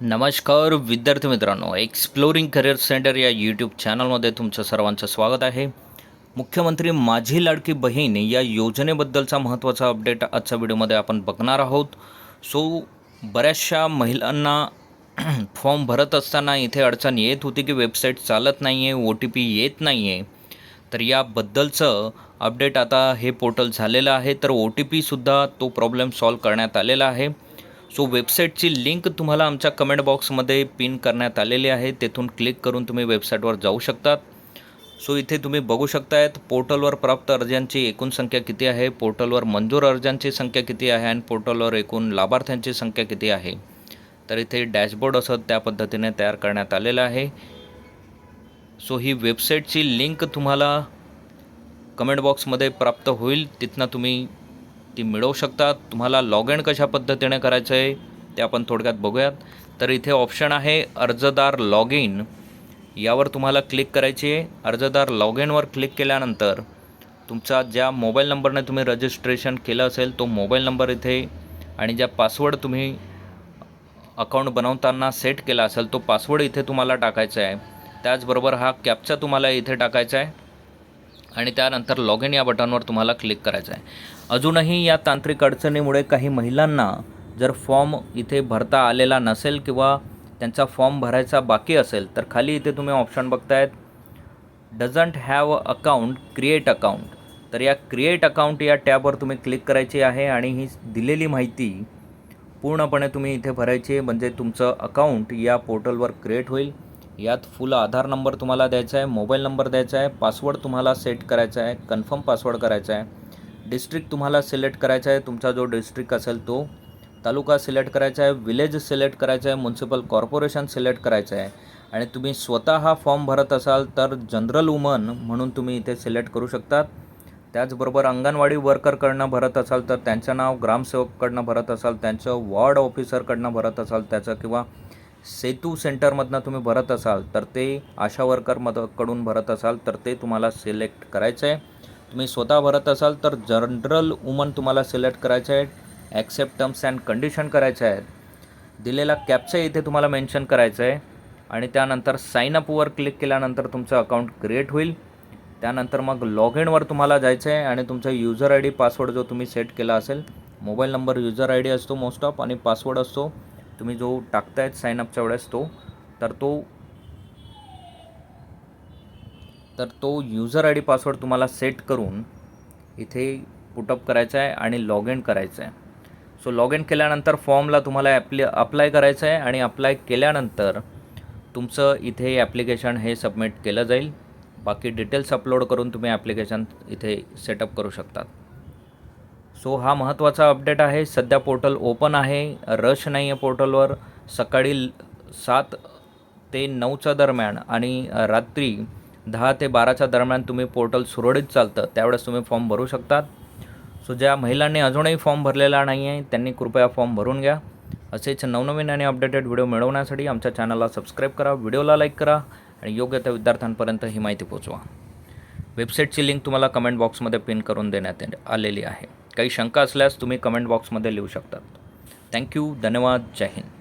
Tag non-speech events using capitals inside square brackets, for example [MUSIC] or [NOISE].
नमस्कार विद्यार्थी मित्रांनो एक्सप्लोरिंग करिअर सेंटर या यूट्यूब चॅनलमध्ये तुमचं सर्वांचं स्वागत आहे. मुख्यमंत्री माझी लाडकी बहीण या योजनेबद्दलचा महत्त्वाचा अपडेट आजच्या व्हिडिओमध्ये आपण बघणार आहोत. सो बऱ्याचशा महिलांना [CLEARS THROAT] फॉर्म भरत असताना इथे अडचण येत होती की वेबसाईट चालत नाही आहे ओ टी पी येत नाही आहे तर याबद्दलचं अपडेट आता हे पोर्टल झालेलं आहे. तर ओ टी पीसुद्धा तो प्रॉब्लेम सॉल्व करण्यात आलेला आहे. सो वेबसाईटची लिंक तुम्हाला आमच्या कमेंट बॉक्समध्ये पिन करण्यात आलेली आहे तेथून क्लिक करून तुम्ही वेबसाईटवर जाऊ शकतात. सो इथे तुम्ही बघू शकतायत पोर्टलवर प्राप्त अर्जांची एकूण संख्या किती आहे पोर्टलवर मंजूर अर्जांची संख्या किती आहे आणि पोर्टलवर एकूण लाभार्थ्यांची संख्या किती आहे. तर इथे डॅशबोर्ड असं त्या पद्धतीने तयार करण्यात आलेलं आहे. सो ही वेबसाईटची लिंक तुम्हाला कमेंट बॉक्समध्ये प्राप्त होईल तिथनं तुम्ही ती मिळवू शकता तुम्हाला लॉग इन कशा पद्धतीने करायचं आहे ते आपण थोडक्यात बघूयात. तर इथे ऑप्शन आहे अर्जदार लॉग इन यावर तुम्हाला क्लिक करायची आहे. अर्जदार लॉग इनवर क्लिक केल्यानंतर तुमचा ज्या मोबाईल नंबरने तुम्ही रजिस्ट्रेशन केलं असेल तो मोबाईल नंबर इथे आणि ज्या पासवर्ड तुम्ही अकाउंट बनवताना सेट केला असेल तो पासवर्ड इथे तुम्हाला टाकायचा आहे. त्याचबरोबर हा कॅपचा तुम्हाला इथे टाकायचा आहे. आणि त्यानंतर लॉग इन या बटनवर तुम्हाला क्लिक करायचं आहे. अजूनही या तांत्रिक अडचणीमुळे काही महिलांना जर फॉर्म इथे भरता आलेला नसेल किंवा त्यांचा फॉर्म भरायचा बाकी असेल तर खाली इथे तुम्ही ऑप्शन बघतायत. Doesn't have account create account तर या क्रिएट अकाउंट या टॅबवर तुम्ही क्लिक करायची आहे आणि ही दिलेली माहिती पूर्णपणे तुम्ही इथे भरायची आहे. म्हणजे तुमचं अकाउंट या पोर्टलवर क्रिएट होईल. यात फुल आधार नंबर तुम्हाला द्यायचा आहे मोबाईल नंबर द्यायचा आहे पासवर्ड तुम्हाला सेट करायचा आहे कन्फर्म पासवर्ड करायचा आहे. डिस्ट्रिक्ट तुम्हाला सिलेक्ट करायचा आहे तुमचा जो डिस्ट्रिक्ट असेल तो. तालुका सिलेक्ट करायचा आहे विलेज सिलेक्ट करायचा आहे म्युन्सिपल कॉर्पोरेशन सिलेक्ट करायचं आहे. आणि तुम्ही स्वतः हा फॉर्म भरत असाल तर जनरल वुमन म्हणून तुम्ही इथे सिलेक्ट करू शकतात. त्याचबरोबर अंगणवाडी वर्करकडनं भरत असाल तर त्यांचं नाव ग्रामसेवककडनं भरत असाल त्यांचं वॉर्ड ऑफिसरकडनं भरत असाल त्याचं किंवा सेतू सेंटरमधनं तुम्ही भरत असाल तर ते आशा वर्करमधकडून भरत असाल तर ते तुम्हाला सिलेक्ट करायचं आहे तुम्ही स्वतः भरत असाल तर जनरल वुमन तुम्हाला सिलेक्ट करायचं आहे ॲक्सेप्ट टर्म्स अँड कंडिशन करायचं आहे दिलेला कॅप्चा इथे तुम्हाला मेन्शन करायचं आहे आणि त्यानंतर साइन अपवर क्लिक केल्यानंतर तुमचं अकाउंट क्रिएट होईल. त्यानंतर मग लॉग इनवर तुम्हाला जायचं आहे आणि तुमचा युजर आय डी पासवर्ड जो तुम्ही सेट केला असेल mobile number user I D असतो मोस्ट ऑफ आणि पासवर्ड असतो तुम्ही जो टाकतायत साईन अपच्या वेळेस तो तर तो तर तो युजर आय डी पासवर्ड तुम्हाला सेट करून इथे पुटअप करायचा आहे आणि लॉग इन करायचं आहे. सो लॉग इन केल्यानंतर फॉर्मला तुम्हाला ॲप्ली अप्लाय करायचं आहे आणि अप्लाय केल्यानंतर तुमचं इथे ॲप्लिकेशन हे सबमिट केलं जाईल. बाकी डिटेल्स अपलोड करून तुम्ही ॲप्लिकेशन इथे सेटअप करू शकतात. सो हा महत्त्वाचा अपडेट आहे. सध्या पोर्टल ओपन आहे. रश नाही आहे पोर्टलवर. सकाळी सात ते नऊच्या दरम्यान आणि रात्री दहा ते बाराच्या दरम्यान तुम्ही पोर्टल सुरळीत चालतं. त्यावेळेस तुम्ही फॉर्म भरू शकतात. सो ज्या महिलांनी अजूनही फॉर्म भरलेला नाही आहे त्यांनी कृपया फॉर्म भरून घ्या. असेच नवनवीन आणि अपडेटेड व्हिडिओ मिळवण्यासाठी आमच्या चॅनलला सबस्क्राईब करा व्हिडिओला लाईक करा आणि योग्य त्या विद्यार्थ्यांपर्यंत ही माहिती पोचवा वेबसाईटची लिंक तुम्हाला कमेंट बॉक्समध्ये पिन करून देण्यात आलेली आहे. काही शंका असल्यास तुम्ही कमेंट बॉक्समध्ये लिहू शकतात थँक्यू धन्यवाद जय हिंद.